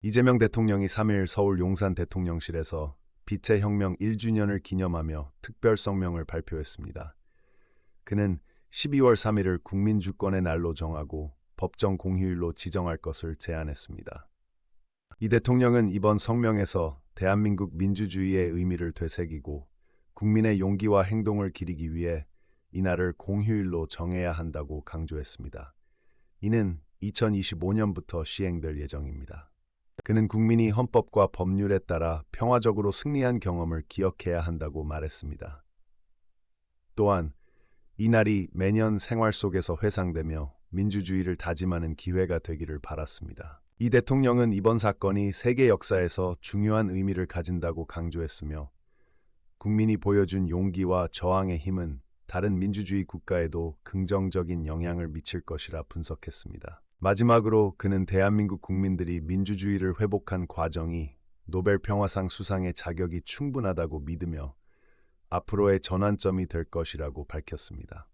이재명 대통령이 3일 서울 용산 대통령실에서 빛의 혁명 1주년을 기념하며 특별 성명을 발표했습니다. 그는 12월 3일을 국민 주권의 날로 정하고 법정 공휴일로 지정할 것을 제안했습니다. 이 대통령은 이번 성명에서 대한민국 민주주의의 의미를 되새기고 국민의 용기와 행동을 기리기 위해 이날을 공휴일로 정해야 한다고 강조했습니다. 이는 2025년부터 시행될 예정입니다. 그는 국민이 헌법과 법률에 따라 평화적으로 승리한 경험을 기억해야 한다고 말했습니다. 또한 이날이 매년 생활 속에서 회상되며 민주주의를 다짐하는 기회가 되기를 바랐습니다. 이 대통령은 이번 사건이 세계 역사에서 중요한 의미를 가진다고 강조했으며 국민이 보여준 용기와 저항의 힘은 다른 민주주의 국가에도 긍정적인 영향을 미칠 것이라 분석했습니다. 마지막으로 그는 대한민국 국민들이 민주주의를 회복한 과정이 노벨 평화상 수상의 자격이 충분하다고 믿으며 앞으로의 전환점이 될 것이라고 밝혔습니다.